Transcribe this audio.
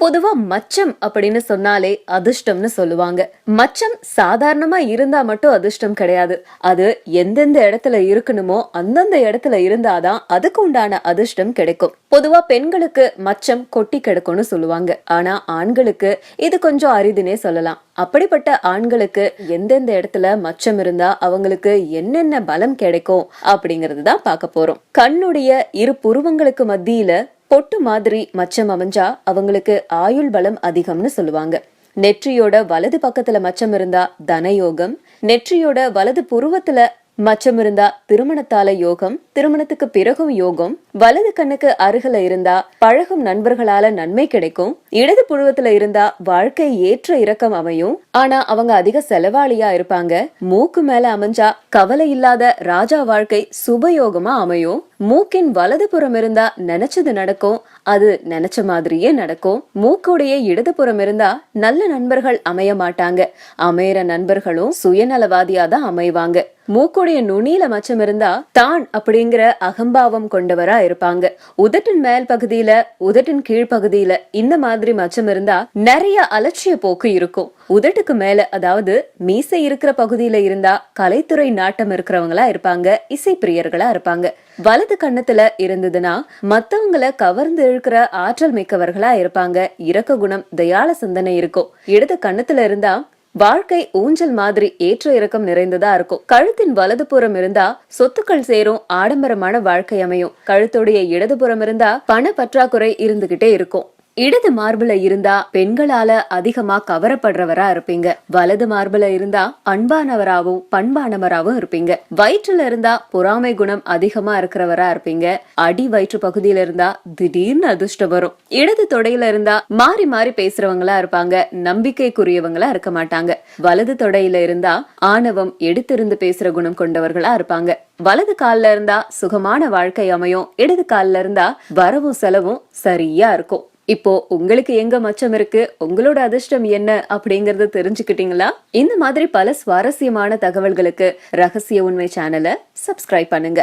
பொதுவா மச்சம் அப்படின்னு சொன்னாலே அதிர்ஷ்டம்னு சொல்லுவாங்க. மச்சம் சாதாரணமா இருந்தா மட்டும் அதிர்ஷ்டம் கிடையாது. அது எந்தெந்த இடத்துல இருக்கணுமோ அந்தந்த இடத்துல இருந்தாதான் அதுக்கு உண்டான அதிர்ஷ்டம் கிடைக்கும். பொதுவா பெண்களுக்கு மச்சம் கொட்டி கிடக்கும்னு சொல்லுவாங்க. ஆனா ஆண்களுக்கு இது கொஞ்சம் அரிதுனே சொல்லலாம். அப்படிப்பட்ட ஆண்களுக்கு எந்தெந்த இடத்துல மச்சம் இருந்தா அவங்களுக்கு என்னென்ன பலம் கிடைக்கும் அப்படிங்கறது தான் பார்க்க போறோம். கண்ணுடைய இரு புருவங்களுக்கு மத்தியில பொட்டு மாதிரி மச்சம் அமைஞ்சா அவங்களுக்கு ஆயுள் பலம் அதிகம்னு சொல்லுவாங்க. நெற்றியோட வலது பக்கத்துல மச்சம் இருந்தா தனயோகம் நெற்றியோட வலது புருவத்துல மச்சம் இருந்தா திருமணத்தால யோகம் திருமணத்துக்கு பிறகும் யோகம் வலது கண்ணுக்கு அருகில இருந்தா பழகும் நண்பர்களால நன்மை கிடைக்கும் இடது புழுவத்துல இருந்தா வாழ்க்கை ஏற்ற இறக்கம் அமையும். ஆனா அவங்க அதிக செலவாளியா இருப்பாங்க. மூக்கு மேல அமைஞ்சா கவலை இல்லாத ராஜா வாழ்க்கை சுபயோகமா அமையும். மூக்கின் வலது புறம் இருந்தா நினைச்சது நடக்கும். அது நினைச்ச மாதிரியே நடக்கும். மூக்குடைய இடது புறம் இருந்தா நல்ல நண்பர்கள் அமைய மாட்டாங்க. அமையற நண்பர்களும் சுயநலவாதியா தான் அமைவாங்க. மூக்குடைய நுனியில மச்சம் இருந்தா தான் அப்படிங்கிற அகம்பாவம் கொண்டவரா இருப்பாங்க. உதட்டின் மேல் பகுதியில உதட்டின் கீழ்ப்பகுதியில இந்த மாதிரி மச்சம் இருந்தா நிறைய அலட்சிய போக்கு இருக்கும். உதட்டுக்கு மேல அதாவது மீசை இருக்கிற பகுதியில இருந்தா கலைத்துறை நாட்டம் இருக்கிறவங்களா இருப்பாங்க இசை பிரியர்களா இருப்பாங்க. வலது கண்ணத்துல இருந்ததுன்னா மத்தவங்களை கவர்ந்து இழுக்கிற ஆற்றல் மிக்கவர்களா இருப்பாங்க. இரக்க குணம் தயாள சிந்தனை இருக்கும். இடது கண்ணத்துல இருந்தா வாழ்க்கை ஊஞ்சல் மாதிரி ஏற்ற இறக்கம் நிறைந்ததா இருக்கும். கழுத்தின் வலதுபுறம் இருந்தா சொத்துக்கள் சேரும் ஆடம்பரமான வாழ்க்கை அமையும். கழுத்துடைய இடதுபுறம் இருந்தா பண பற்றாக்குறை இருந்துகிட்டே இருக்கும். இடது மார்புல இருந்தா பெண்களால அதிகமா கவரப்படுறவரா இருப்பீங்க. வலது மார்புல இருந்தா அன்பானவராவும் பண்பானவராவும் இருப்பீங்க. வயிற்றுல இருந்தா பொறாமை குணம் அதிகமா இருக்கிறவரா இருப்பீங்க. அடி வயிற்று பகுதியில இருந்தா திடீர்னு அதிர்ஷ்டம் வரும். இடது தொடையில இருந்தா மாறி மாறி பேசுறவங்களா இருப்பாங்க. நம்பிக்கைக்குரியவங்களா இருக்க மாட்டாங்க. வலது தொடையில இருந்தா ஆணவம் எடுத்திருந்து பேசுற குணம் கொண்டவர்களா இருப்பாங்க. வலது கால்ல இருந்தா சுகமான வாழ்க்கை அமையும். இடது கால்ல இருந்தா வரவும் செலவும் சரியா இருக்கும். இப்போ உங்களுக்கு எங்க மச்சம் இருக்கு? உங்களோட அதிர்ஷ்டம் என்ன? அப்படிங்கறத தெரிஞ்சுக்கிட்டீங்களா? இந்த மாதிரி பல சுவாரஸ்யமான தகவல்களுக்கு ரகசிய உண்மை சேனலை சப்ஸ்கிரைப் பண்ணுங்க.